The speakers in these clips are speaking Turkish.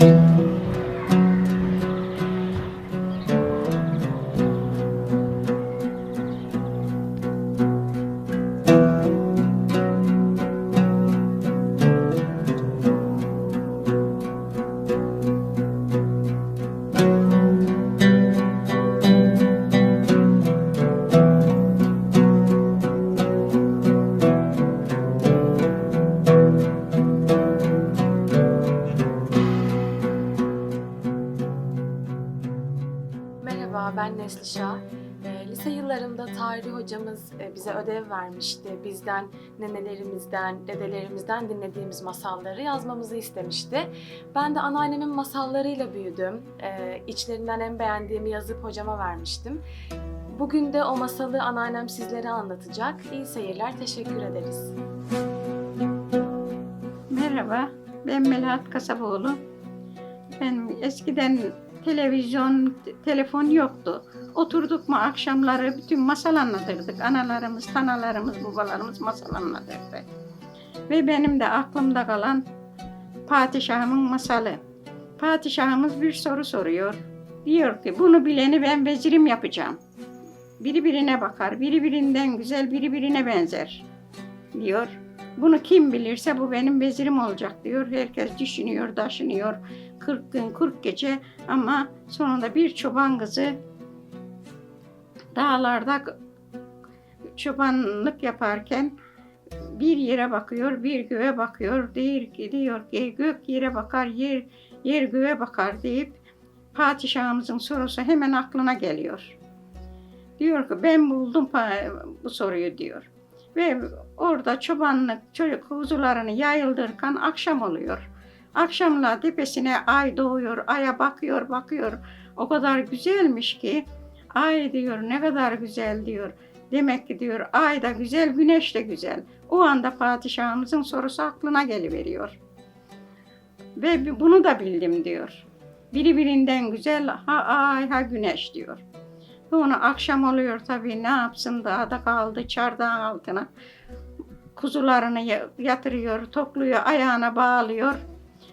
Merhaba, ben Neslişah. Ee, lise yıllarında tarih hocamız e, bize ödev vermişti. Bizden, nenelerimizden, dedelerimizden dinlediğimiz masalları yazmamızı istemişti. Ben de anneannemin masallarıyla büyüdüm. Ee, içlerinden en beğendiğimi yazıp hocama vermiştim. Bugün de o masalı anneannem sizlere anlatacak. İyi seyirler, teşekkür ederiz. Merhaba, ben Melahat Kasaboğlu. Ben eskiden televizyon, telefon yoktu. Oturduk mu akşamları bütün masal anlatırdık. Analarımız, tanalarımız, babalarımız masal anlatırdı. Ve benim de aklımda kalan Padişahımın masalı. Padişahımız bir soru soruyor. Diyor ki bunu bileni ben vezirim yapacağım. Biri birine bakar, biri birinden güzel, biri birine benzer diyor. Bunu kim bilirse bu benim vezirim olacak diyor. Herkes düşünüyor, taşınıyor. 40 gün, 40 gece ama sonunda bir çoban kızı dağlarda çobanlık yaparken bir yere bakıyor, bir göğe bakıyor. Diyor ki, diyor ki gök yere bakar, yer, yer göğe bakar deyip padişahımızın sorusu hemen aklına geliyor. Diyor ki ben buldum bu soruyu diyor. Ve orada çobanlık çocuk kuzularını yayıldırırken akşam oluyor. Akşamla tepesine ay doğuyor, aya bakıyor, bakıyor. O kadar güzelmiş ki ay diyor ne kadar güzel diyor. Demek ki diyor ay da güzel, güneş de güzel. O anda padişahımızın sorusu aklına geliveriyor. Ve bunu da bildim diyor. Biri birinden güzel ha ay ha güneş diyor. Sonra akşam oluyor tabii ne yapsın dağda kaldı çardağın altına. Kuzularını ya- yatırıyor, topluyor, ayağına bağlıyor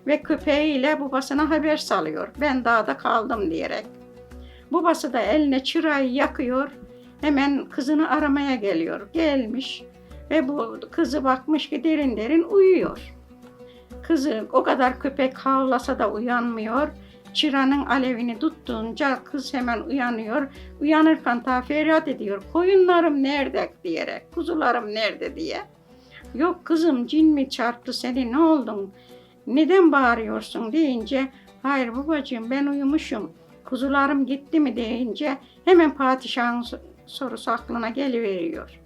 ve köpeğiyle babasına haber salıyor. Ben dağda kaldım diyerek. Babası da eline çırayı yakıyor. Hemen kızını aramaya geliyor. Gelmiş ve bu kızı bakmış ki derin derin uyuyor. Kızı o kadar köpek havlasa da uyanmıyor. Çıranın alevini tuttuğunca kız hemen uyanıyor. Uyanırken ta feryat ediyor. Koyunlarım nerede diyerek, kuzularım nerede diye. Yok kızım cin mi çarptı seni ne oldun? Neden bağırıyorsun deyince hayır babacığım ben uyumuşum. Kuzularım gitti mi deyince hemen padişahın so- sorusu aklına geliveriyor.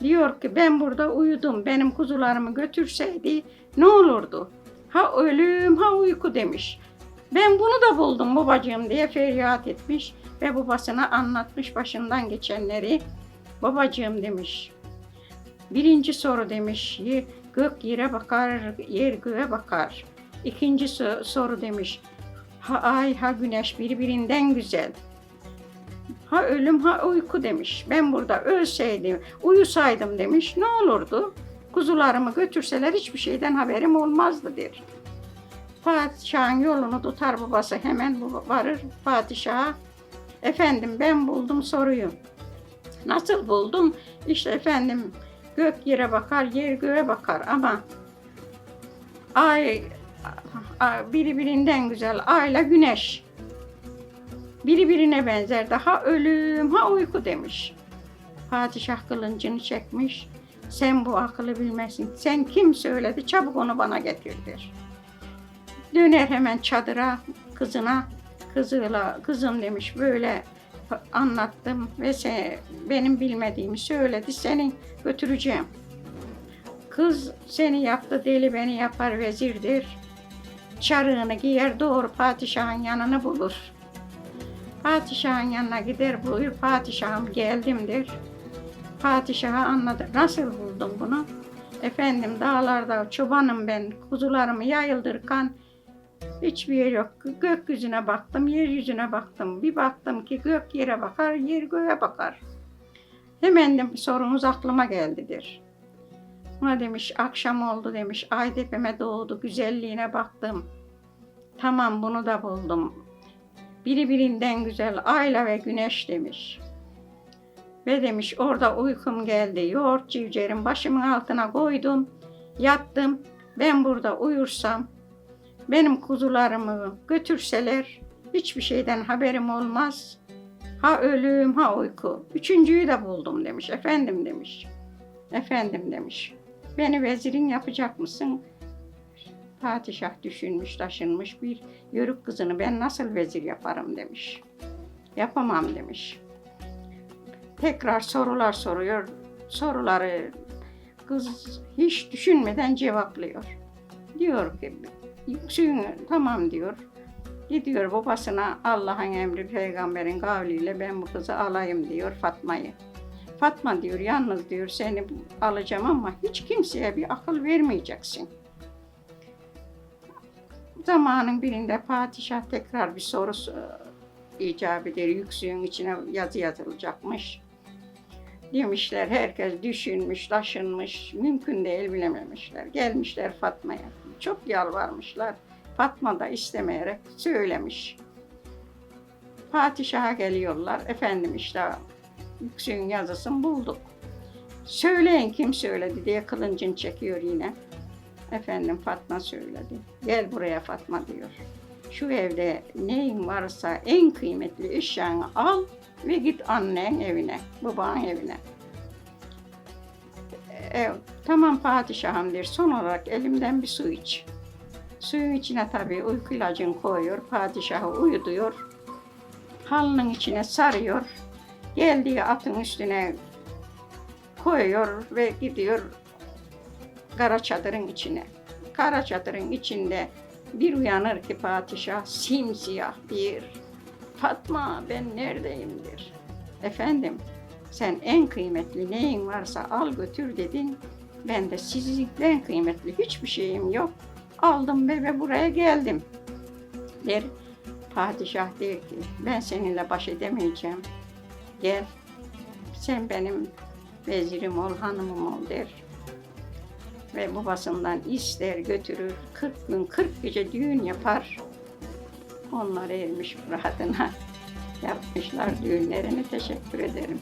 Diyor ki ben burada uyudum benim kuzularımı götürseydi ne olurdu? Ha ölüm ha uyku demiş. Ben bunu da buldum babacığım diye feryat etmiş ve babasına anlatmış başından geçenleri. Babacığım demiş. Birinci soru demiş. "Ye- Gök yere bakar, yer göğe bakar. İkinci so- soru demiş. Ha ay ha güneş birbirinden güzel. Ha ölüm ha uyku demiş. Ben burada ölseydim, uyusaydım demiş. Ne olurdu? Kuzularımı götürseler hiçbir şeyden haberim olmazdı der. Padişahın yolunu tutar babası hemen varır padişaha. Efendim ben buldum soruyu. Nasıl buldum? İşte efendim gök yere bakar, yer göğe bakar ama ay a- biri birinden güzel ayla güneş. Biri birine benzer daha ölüm ha uyku demiş. Padişah kılıncını çekmiş. Sen bu akıllı bilmesin. Sen kim söyledi? Çabuk onu bana getirdir. Döner hemen çadıra kızına. Kızıyla kızım demiş böyle anlattım ve sen, benim bilmediğimi söyledi. Seni götüreceğim. Kız seni yaptı deli beni yapar vezirdir. Çarığını giyer doğru padişahın yanını bulur. Padişahın yanına gider buyur padişahım geldimdir. Padişaha anladı. Nasıl buldun bunu? Efendim dağlarda çobanım ben kuzularımı yayıldırırken hiçbir yer yok. Gökyüzüne baktım, yeryüzüne baktım. Bir baktım ki gök yere bakar, yer göğe bakar. Hemen de sorunuz aklıma geldidir. Ona demiş akşam oldu demiş. Ay tepeme doğdu, güzelliğine baktım. Tamam bunu da buldum. Biri birinden güzel ayla ve güneş demiş. Ve demiş orada uykum geldi. Yoğurt civciğerin başımın altına koydum. Yattım. Ben burada uyursam benim kuzularımı götürseler hiçbir şeyden haberim olmaz. Ha ölüm ha uyku. Üçüncüyü de buldum demiş. Efendim demiş. Efendim demiş. Beni vezirin yapacak mısın? Padişah düşünmüş, taşınmış bir yörük kızını ben nasıl vezir yaparım demiş. Yapamam demiş. Tekrar sorular soruyor. Soruları kız hiç düşünmeden cevaplıyor. Diyor ki yüksün tamam diyor. Gidiyor babasına Allah'ın emri peygamberin kavliyle ben bu kızı alayım diyor Fatma'yı. Fatma diyor yalnız diyor seni alacağım ama hiç kimseye bir akıl vermeyeceksin. Zamanın birinde padişah tekrar bir soru icap eder. Yüksüğün içine yazı yazılacakmış. Demişler herkes düşünmüş, taşınmış, mümkün değil bilememişler. Gelmişler Fatma'ya. Çok yalvarmışlar. Fatma da istemeyerek söylemiş. Padişaha geliyorlar. Efendim işte Yüksüğün yazısını bulduk. Söyleyin kim söyledi diye kılıncını çekiyor yine. Efendim Fatma söyledi. Gel buraya Fatma diyor. Şu evde neyin varsa en kıymetli eşyanı al ve git annen evine, babanın evine. E, tamam padişahım der. Son olarak elimden bir su iç. Suyun içine tabii uyku ilacını koyuyor. Padişahı uyutuyor. Halının içine sarıyor. Geldiği atın üstüne koyuyor ve gidiyor kara çadırın içine. Kara çadırın içinde bir uyanır ki padişah simsiyah bir Fatma ben neredeyimdir. Efendim sen en kıymetli neyin varsa al götür dedin. Ben de sizden kıymetli hiçbir şeyim yok. Aldım ve buraya geldim. Der. Padişah der ki ben seninle baş edemeyeceğim. Gel sen benim vezirim ol, hanımım ol der. Ve babasından ister götürür. 40 gün 40 gece düğün yapar. Onlar ermiş rahatına yapmışlar düğünlerini teşekkür ederim.